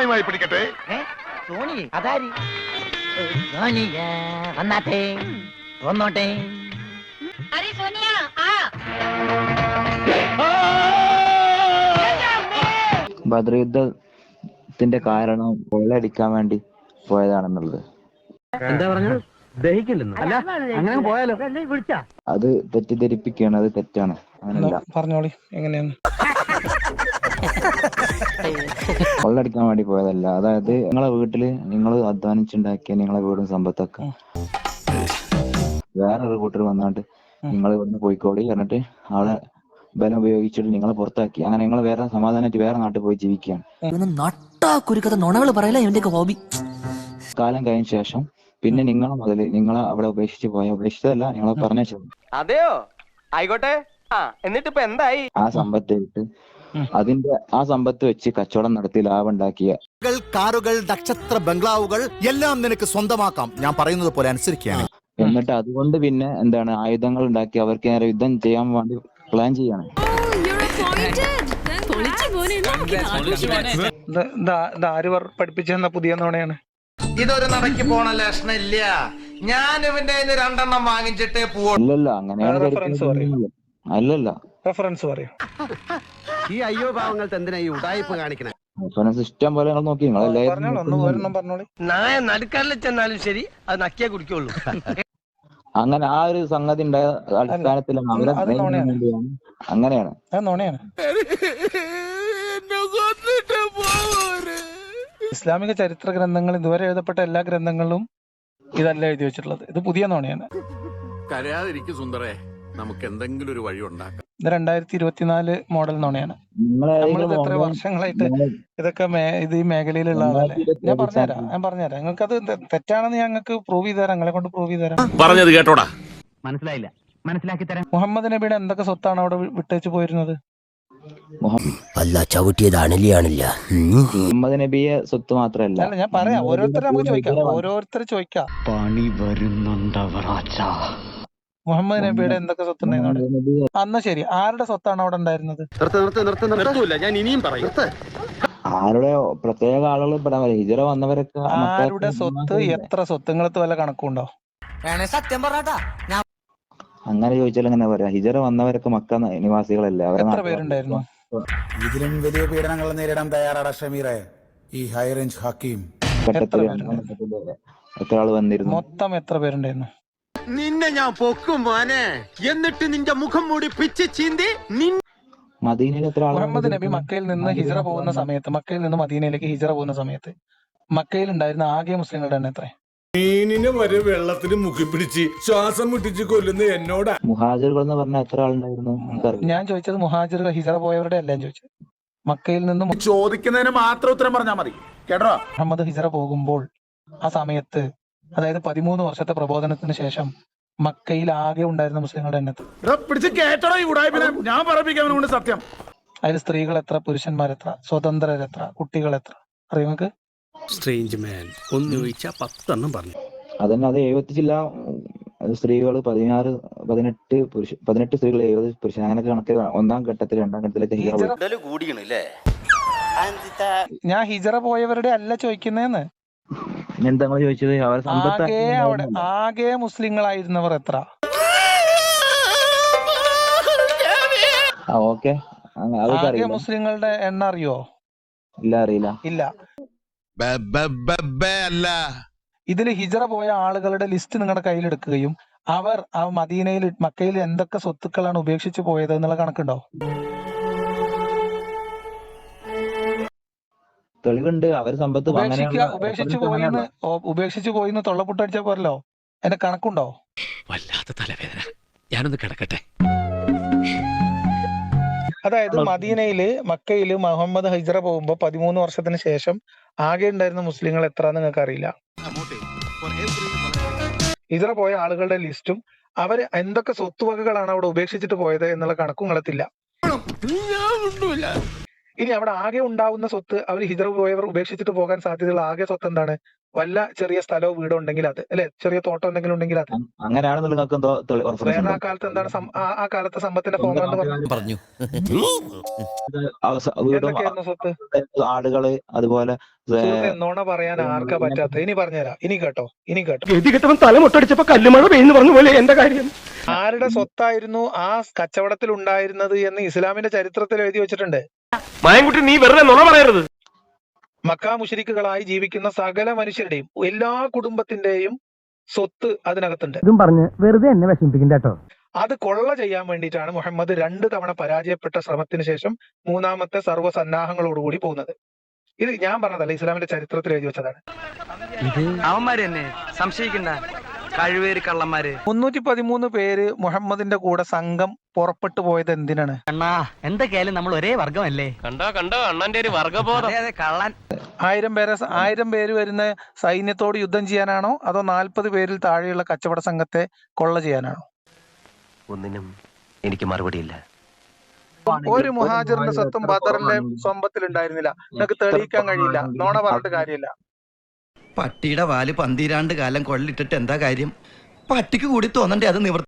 അന്യായമായി പിടിക്കട്ടെ. സോണി അതാരി? സോനിയ വന്നാട്ടെ. വന്നോട്ടെ. സോനിയ ആ. കാരണം കൊള്ളയടിക്കാൻ വേണ്ടി പോയതാണെന്നുള്ളത്. എന്താ പറഞ്ഞത്? അങ്ങനെ പോയാലോ? അത് തെറ്റിദ്ധരിപ്പിക്കുകയാണ് അത് തെറ്റാണ്. അങ്ങനെ പറഞ്ഞോളി എങ്ങനെയാണ്? കൊള്ളയടിക്കാൻ വേണ്ടി പോയതല്ല. അതായത് നിങ്ങളെ വീട്ടിൽ നിങ്ങൾ അധ്വാനിച്ചുണ്ടാക്കിയ നിങ്ങളെ വീടും സമ്പത്തൊക്കെ. വേറൊരു കൂട്ടർ വന്നാണ്ട് നിങ്ങൾ ഇവിടുന്ന് പോയിക്കോളി എന്നിട്ട് ആളെ ബലം ഉപയോഗിച്ചിട്ട് നിങ്ങളെ പുറത്താക്കി. അങ്ങനെ നിങ്ങൾ വേറെ സമാധാനമായിട്ട് വേറെ നാട്ടിൽ പോയി ജീവിക്കുകയാണ്. നട്ടാ കുരുക്കഥ നുണകൾ പറയല ഇവന്റെ ഹോബി. കാലം കഴിഞ്ഞ ശേഷം പിന്നെ നിങ്ങളെ മുതൽ നിങ്ങളെ അവിടെ ഉപേക്ഷിച്ച് പോയ ഉപേക്ഷിച്ചതല്ല നിങ്ങളെ പറഞ്ഞു അതെയോ? ആയിക്കോട്ടെ. ആ എന്നിട്ട് ഇപ്പൊ എന്തായി? ആ സമ്പത്ത് ഇട്ട് അതിന്റെ ആ സമ്പത്ത് വെച്ച് കച്ചവടം നടത്തി ലാഭം ഉണ്ടാക്കിയ കാറുകൾ നക്ഷത്ര ബംഗ്ലാവുകൾ എല്ലാം നിനക്ക് സ്വന്തമാക്കാം. ഞാൻ പറയുന്നത് പോലെ അനുസരിക്കുകയാണ്. എന്നിട്ട് അതുകൊണ്ട് പിന്നെ എന്താണ് ആയുധങ്ങൾ ഉണ്ടാക്കി അവർക്ക് നേരെ യുദ്ധം ചെയ്യാൻ വേണ്ടി പ്ലാൻ ചെയ്യാണ്. ആര് പഠിപ്പിച്ചെന്ന പുതിയ നോണയാണ് ഇതൊരു നടക്കി പോണ ലക്ഷണില്ല. ഞാൻ ഇവന്റെ രണ്ടെണ്ണം വാങ്ങിച്ചിട്ടേ പോവുള്ളൂ. അല്ലല്ല അങ്ങനെയാണ്. അല്ലല്ല. റെഫറൻസ് പറയും. ഈ അയ്യോ പാവങ്ങൾക്ക് എന്തിനാ ഈ ഉടായ്പ കാണിക്കണേ? ഇഷ്ടം പോലെ നിങ്ങൾ നോക്കി. നായ നടുക്കാരിൽ ചെന്നാലും ശരി അത് നക്കിയേ കുടിക്കുള്ളൂ. അങ്ങനെ ആ ഒരു സംഗതി ഉണ്ടായ അടിസ്ഥാനത്തിൽ അവരെ അങ്ങനെയാണ്. അത് ഇസ്ലാമിക ചരിത്ര ഗ്രന്ഥങ്ങൾ ഇതുവരെ എഴുതപ്പെട്ട എല്ലാ ഗ്രന്ഥങ്ങളിലും ഇതല്ല എഴുതി വെച്ചിട്ടുള്ളത്. ഇത് പുതിയ നോണയാണ്. കരയാതിരിക്കും സുന്ദരേ നമുക്ക് എന്തെങ്കിലും ഒരു വഴി ഉണ്ടാക്കാം. ഇത് രണ്ടായിരത്തി ഇരുപത്തിനാല് മോഡൽ നോണയാണ് നമ്മൾ നമ്മളിത് എത്ര വർഷങ്ങളായിട്ട് ഇതൊക്കെ മേ- ഇത് ഈ മേഖലയിലുള്ള ആളല്ലേ? ഞാൻ പറഞ്ഞുതരാം ഞാൻ പറഞ്ഞുതരാം. നിങ്ങൾക്ക് അത് തെറ്റാണെന്ന് ഞാൻ നിങ്ങൾക്ക് പ്രൂവ് ചെയ്ത് തരാം നിങ്ങളെ കൊണ്ട് പ്രൂവ് ചെയ്ത് തരാം പറഞ്ഞത് കേട്ടോടാ. മനസ്സിലായില്ല. മനസ്സിലാക്കി തരാം. മുഹമ്മദ് നബിയുടെ എന്തൊക്കെ സ്വത്താണ് അവിടെ വിട്ടേച്ച് പോയിരുന്നത്? അല്ല ചവിട്ടിയതാണല്ലേ മുഹമ്മദ് നബിയെ സ്വത്ത് മാത്രമല്ല. അല്ല ഞാൻ പറയാം. ഓരോരുത്തരെ നമുക്ക് ചോദിക്കാം. ഓരോരുത്തരെ ചോദിക്കാം. പണി വരുന്നുണ്ടവറാച്ച മുഹമ്മദ് നബിയുടെ എന്തൊക്കെ സ്വത്തുണ്ടായിരുന്നു അവിടെ? അന്ന് ശരി ആരുടെ സ്വത്താണ് അവിടെ ഉണ്ടായിരുന്നത്? നിർത്ത് നിർത്ത് നിർത്ത് നിർത്തൂല ഞാൻ ഇനിയും പറയും. ആരുടെ പ്രത്യേക ആളുകൾ പെടാൻ ഹിജറ വന്നവരൊക്കെ ആരുടെ സ്വത്ത്? എത്ര സ്വത്ത്? നിങ്ങൾക്ക് വല്ല കണക്കുണ്ടോ സത്യം പറഞ്ഞാട്ടാ. ഞാൻ അങ്ങനെ ചോദിച്ചാൽ എങ്ങനെ പറയാ? ഹിജറ വന്നവരൊക്കെ മക്ക നിവാസികളല്ലേ? അവരെ എത്ര പേരുണ്ടായിരുന്നു? ഇതിലും വലിയ പീഡനങ്ങൾ നേരിടാൻ തയ്യാറാടാ ഷമീറെ. ഈ ഹൈ റേഞ്ച് ഹക്കീം. എത്ര എത്ര ആൾ വന്നിരുന്നു? മൊത്തം എത്ര പേരുണ്ടായിരുന്നു? നിന്നെ ഞാൻ പൊക്കും മോനെ. എന്നിട്ട് നിന്റെ മുഖം മൂടി പിച്ച് ചീന്തി നിൻ മദീനയിൽ എത്ര ആൾ മുഹമ്മദ് നബി മക്കയിൽ നിന്ന് ഹിജറ പോകുന്ന സമയത്ത് മക്കയിൽ നിന്ന് മദീനയിലേക്ക് ഹിജറ പോകുന്ന സമയത്ത് മക്കയിൽ ഉണ്ടായിരുന്ന ആകെ മുസ്ലിങ്ങളുടെ എണ്ണം എത്ര മീനിനെ വരെ വെള്ളത്തിൽ മുക്കി പിടിച്ച് ശ്വാസം മുട്ടിച്ച് കൊല്ലുന്ന എന്നോട്. മുഹാജിറുകൾ എന്ന് പറഞ്ഞാൽ എത്ര ആളുണ്ടായിരുന്നു? നമുക്കറിയാം ഞാൻ ചോദിച്ചത് മുഹാജിറുകൾ ഹിജറ പോയവരുടെ അല്ല ഞാൻ ചോദിച്ചത്. മക്കയിൽ നിന്ന് മു- ചോദിക്കുന്നതിന് മാത്രം ഉത്തരം പറഞ്ഞാൽ മതി. കേട്ടോ? മുഹമ്മദ് ഹിജറ പോകുമ്പോൾ ആ സമയത്ത് അതായത് പതിമൂന്ന് വർഷത്തെ പ്രബോധനത്തിന് ശേഷം മക്കയിൽ ആകെ ഉണ്ടായിരുന്ന മുസ്ലിങ്ങളുടെ എണ്ണത്തിൽ. ഞാൻ സത്യം അതിൽ സ്ത്രീകൾ എത്ര പുരുഷന്മാർ എത്ര സ്വതന്ത്രർ എത്ര കുട്ടികൾ എത്ര അറിയാം നിങ്ങൾക്ക് സ്ട്രേഞ്ച് മാൻ ഒന്ന് പത്തെണ്ണം പറഞ്ഞു. അതന്നെ അത് എഴുപത്തി ജില്ല സ്ത്രീകൾ പതിനാറ് പതിനെട്ട് പുരുഷ പതിനെട്ട് സ്ത്രീകൾ എഴുപത് പുരുഷൻ അങ്ങനെ കണക്ക് ഒന്നാം ഘട്ടത്തിൽ രണ്ടാം ഘട്ടത്തിലൊക്കെ ഹിജറ ഞാൻ ഹിജറ പോയവരുടെ അല്ല ചോദിക്കുന്നതെന്ന് എന്താ ചോദിച്ചത്? അവരെ സമ്പത്ത് ആകെ അവിടെ ആകെ മുസ്ലിങ്ങളായിരുന്നവർ എത്ര? ആ ഓക്കെ. ആകെ മുസ്ലിങ്ങളുടെ എണ്ണ അറിയോ? ഇല്ല അറിയില്ല. ഇല്ല. അല്ല. ഇതിൽ ഹിജറ പോയ ആളുകളുടെ ലിസ്റ്റ് നിങ്ങളുടെ കയ്യിലെടുക്കുകയും അവർ ആ മദീനയിൽ മക്കയിൽ എന്തൊക്കെ സ്വത്തുക്കളാണ് ഉപേക്ഷിച്ചു പോയത് എന്നുള്ള കണക്കുണ്ടോ? തെളിവുണ്ട്. അവർ സമ്പത്ത് ഉപേക്ഷിച്ചു അങ്ങനെയുള്ള- ഉപേക്ഷിച്ച് ഉപേക്ഷിച്ച് പോയിന്ന് പോരല്ലോ? എന്റെ കണക്കുണ്ടോ? വല്ലാത്ത തലവേദന. ഞാനൊന്ന് കിടക്കട്ടെ. അതായത് മദീനയിൽ മക്കയിൽ മുഹമ്മദ് ഹൈജറ പോകുമ്പോ പതിമൂന്ന് വർഷത്തിന് ശേഷം ആകെ ഉണ്ടായിരുന്ന മുസ്ലിങ്ങൾ എത്ര നിങ്ങൾക്ക് അറിയില്ല? ഹിജറ പോയ ആളുകളുടെ ലിസ്റ്റും അവർ എന്തൊക്കെ സ്വത്തുവകകളാണ് അവിടെ ഉപേക്ഷിച്ചിട്ട് പോയത് എന്നുള്ള കണക്കും നിങ്ങളത്തില്ല ഇനി അവിടെ ആകെ ഉണ്ടാവുന്ന സ്വത്ത് അവർ ഹിജറ പോയവർ ഉപേക്ഷിച്ചിട്ട് പോകാൻ സാധ്യതയുള്ള ആകെ സ്വത്ത് എന്താണ്? വല്ല ചെറിയ സ്ഥലമോ വീടോ ഉണ്ടെങ്കിൽ അത് അല്ലെ? ചെറിയ തോട്ടം എന്തെങ്കിലും ഉണ്ടെങ്കിൽ അത്. അങ്ങനെയാണ് അങ്ങനെയാണെന്ന് നിങ്ങൾക്ക് എന്തോ റെഫറൻസ് വേറെ ആ കാലത്ത് എന്താണ് ആ- കാലത്തെ സമ്പത്തിന്റെ ഫോം എന്ന് പറഞ്ഞു എന്തൊക്കെയായിരുന്നു സ്വത്ത്? ആടുകൾ അതുപോലെ നോണ പറയാൻ ആർക്കാ പറ്റാത്ത ഇനി പറഞ്ഞുതരാം. ഇനി കേട്ടോ ഇനി കേട്ടോ. തല മുട്ടടിച്ചപ്പോ കല്ലുമഴ പെയ്യുന്നു പറഞ്ഞു പോലെ എന്റെ കാര്യം. ആരുടെ സ്വത്തായിരുന്നു ആ കച്ചവടത്തിൽ ഉണ്ടായിരുന്നത് എന്ന് ഇസ്ലാമിന്റെ ചരിത്രത്തിൽ എഴുതി വെച്ചിട്ടുണ്ട്. മായൻകുട്ടി നീ വെറുതെ നുണ പറയരുത്. മക്കാ മുഷരിക്കുകളായി ജീവിക്കുന്ന സകല മനുഷ്യരുടെയും എല്ലാ കുടുംബത്തിന്റെയും സ്വത്ത് അതിനകത്തുണ്ട്. ഇതും പറഞ്ഞ് വെറുതെ എന്നെ വിഷമിപ്പിക്കണ്ട കേട്ടോ. അത് കൊള്ള ചെയ്യാൻ വേണ്ടിയിട്ടാണ് മുഹമ്മദ് രണ്ട് തവണ പരാജയപ്പെട്ട ശ്രമത്തിന് ശേഷം മൂന്നാമത്തെ സർവസന്നാഹങ്ങളോടുകൂടി പോകുന്നത്. ഇത് ഞാൻ പറഞ്ഞതല്ല ഇസ്ലാമിന്റെ ചരിത്രത്തിൽ എഴുതി വെച്ചതാണ്. അവന്മാരെന്നെ സംശയിക്കണ്ട. കഴിവേറി കള്ളന്മാര്. മുന്നൂറ്റി പതിമൂന്ന് പേര് മുഹമ്മദിന്റെ കൂടെ സംഘം പുറപ്പെട്ടു പോയത് എന്തിനാണ്? അണ്ണാ എന്തൊക്കെയായാലും നമ്മൾ ഒരേ വർഗമല്ലേ കണ്ടോ കണ്ടോ അണ്ണന്റെ ഒരു വർഗബോധം കള്ളൻ. ആയിരം പേരെ ആയിരം പേര് വരുന്ന സൈന്യത്തോട് യുദ്ധം ചെയ്യാനാണോ? അതോ നാൽപ്പത് പേരിൽ താഴെയുള്ള കച്ചവട സംഘത്തെ കൊള്ള ചെയ്യാനാണോ? ഒന്നിനും എനിക്ക് മറുപടിയില്ല. ഒരു മുഹാജിറിന്റെ സ്വത്തും ബദറിന്റെ സ്വന്തത്തിൽ ഉണ്ടായിരുന്നില്ല നിങ്ങൾക്ക് തെളിയിക്കാൻ കഴിയില്ല. നോണ പറഞ്ഞിട്ട് കാര്യമില്ല. പട്ടിയുടെ വാൽ പന്തിരാണ്ട് കാലം കൊള്ളിട്ടിട്ട് എന്താ കാര്യം? പട്ടിക്ക് കൂടി തോന്നണ്ടേ അത് നിവൃത്തി